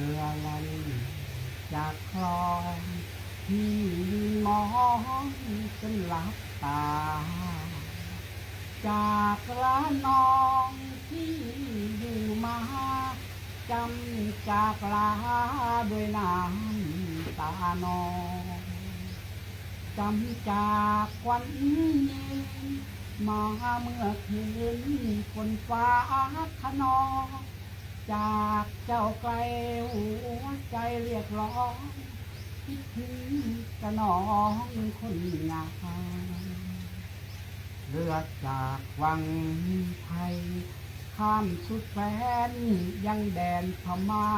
รือไหลจากคลองที่มองจนหลับตา จากละนองที่อยู่มาจำจากลาด้วยน้ำตานองจำจากควันยินมาเมื่อคืนฝนฟ้าขนอง จากเจ้าไกลหัวใจเรียกร้องคิดถึงกระนองคนงามเรือจากวังไทย ข้ามสุดแสนยังแดนพม่า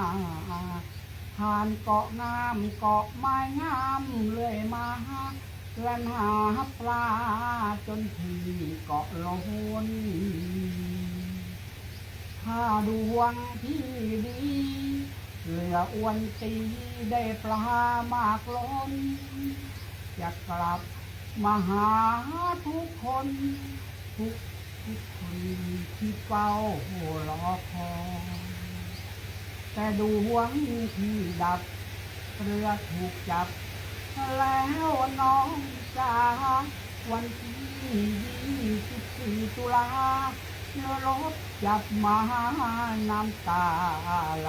ผ่านเกาะงามเกาะไม้งามเลื่อยมาล่นหาปลาจนที่เกาะโลน ถ้าดวงที่ดีเรืออ้วนตีได้ปลามากล้นจะกลับมาหาทุกคน ทุกทุกคนที่เฝ้ารอคอยแต่ดวงที่ดับเรือถูกจับ แล้วน้องจ๋าวันที่ยี่สิบสี่ตุลา เรือรบจับมาน้ำตาไหล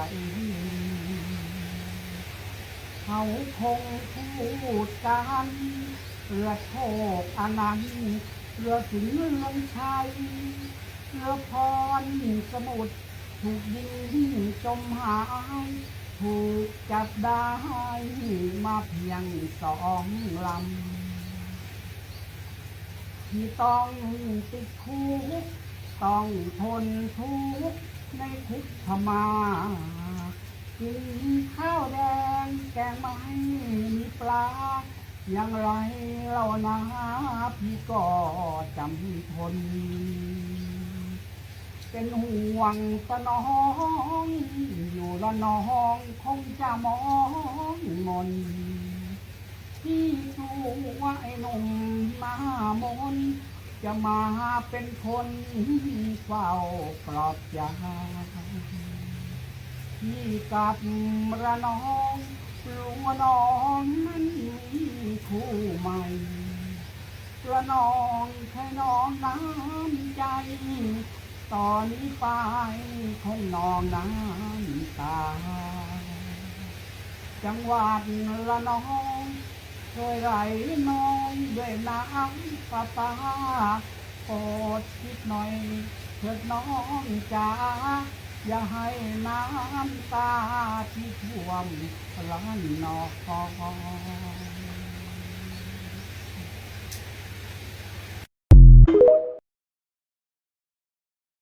เขาคงพูดกันเรือโชคอนันต์เรือสิงเมืองชัยเรือพรสมุทรถูกยิงจมหาย ถูกจับได้มาเพียงสองลำที่ต้องติดคุก ต้องทนทุกข์ในคุกพมากินข้าวแดงแกงไม่มีปลา อย่างไรเรานะพี่ก็จำทน เป็นห่วงตะน้อง อยู่ละน้องคงจะมองมนที่ตัวไอ้นุ่มามน จะมาเป็นคนเฝ้าปลอบใจที่กับระนองลุงน้องนั้นมีคู่ใหม่ระนองแค่น้องน้ำใจ ตอนนี้ไปคงนองน้ำตา จังหวัดละนอง โดยไรน้องด้วยน้ำประปาโปรดคิดหน่อยเถิดน้องจ๋าอย่าให้น้ำตาที่ท่วมล้านนอง